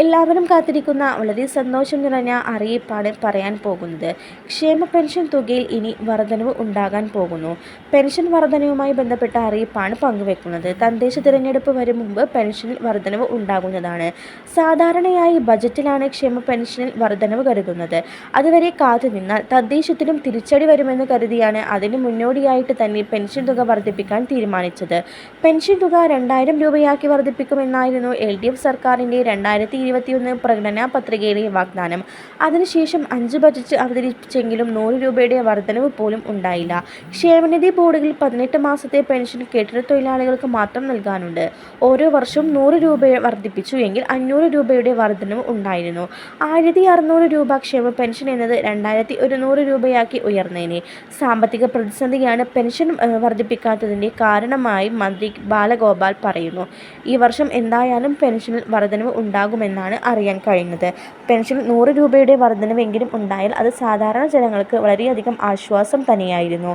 എല്ലാവരും കാത്തിരിക്കുന്ന വളരെ സന്തോഷം നിറഞ്ഞ അറിയിപ്പാണ് പറയാൻ പോകുന്നത്. ക്ഷേമ പെൻഷൻ തുകയിൽ ഇനി വർധനവ് ഉണ്ടാകാൻ പോകുന്നു. പെൻഷൻ വർധനവുമായി ബന്ധപ്പെട്ട അറിയിപ്പാണ് പങ്കുവെക്കുന്നത്. തദ്ദേശ തിരഞ്ഞെടുപ്പ് വരും മുമ്പ് പെൻഷനിൽ വർധനവ് ഉണ്ടാകുന്നതാണ്. സാധാരണയായി ബജറ്റിലാണ് ക്ഷേമ പെൻഷനിൽ വർധനവ് കരുതുന്നത്. അതുവരെ കാത്തുനിന്നാൽ തദ്ദേശത്തിലും തിരിച്ചടി വരുമെന്ന് കരുതിയാണ് അതിന് മുന്നോടിയായിട്ട് തന്നെ പെൻഷൻ തുക വർദ്ധിപ്പിക്കാൻ തീരുമാനിച്ചത്. പെൻഷൻ തുക രണ്ടായിരം രൂപയാക്കി വർദ്ധിപ്പിക്കുമെന്നായിരുന്നു എൽ ഡി എഫ് സർക്കാരിന്റെ രണ്ടായിരത്തി ഇരുപത്തിയൊന്ന് പ്രകടനാ പത്രികയിലെ വാഗ്ദാനം. അതിനുശേഷം അഞ്ച് ബജറ്റ് അവതരിപ്പിച്ചെങ്കിലും നൂറ് രൂപയുടെ വർധനവ് പോലും ഉണ്ടായില്ല. ക്ഷേമനിധി ബോർഡുകൾ പതിനെട്ട് മാസത്തെ പെൻഷൻ കെട്ടിട തൊഴിലാളികൾക്ക് മാത്രം നൽകാനുണ്ട്. ഓരോ വർഷവും നൂറ് രൂപ വർദ്ധിപ്പിച്ചു എങ്കിൽ അഞ്ഞൂറ് രൂപയുടെ വർധനവ് ഉണ്ടായിരുന്നു. ആയിരത്തി അറുന്നൂറ് രൂപ ക്ഷേമ പെൻഷൻ എന്നത് രണ്ടായിരത്തി ഒരുന്നൂറ് രൂപയാക്കി ഉയർന്നേനെ. സാമ്പത്തിക പ്രതിസന്ധിയാണ് പെൻഷൻ വർദ്ധിപ്പിക്കാത്തതിന്റെ കാരണമായി മന്ത്രി ബാലഗോപാൽ പറയുന്നു. ഈ വർഷം എന്തായാലും പെൻഷനിൽ വർധനവ് ഉണ്ടാകുമെന്നാണ് അറിയാൻ കഴിഞ്ഞത് പെൻഷൻ നൂറ് രൂപയുടെ വർധനവെങ്കിലും ഉണ്ടായാൽ അത് സാധാരണ ജനങ്ങൾക്ക് വളരെയധികം ആശ്വാസം തന്നെയായിരുന്നു.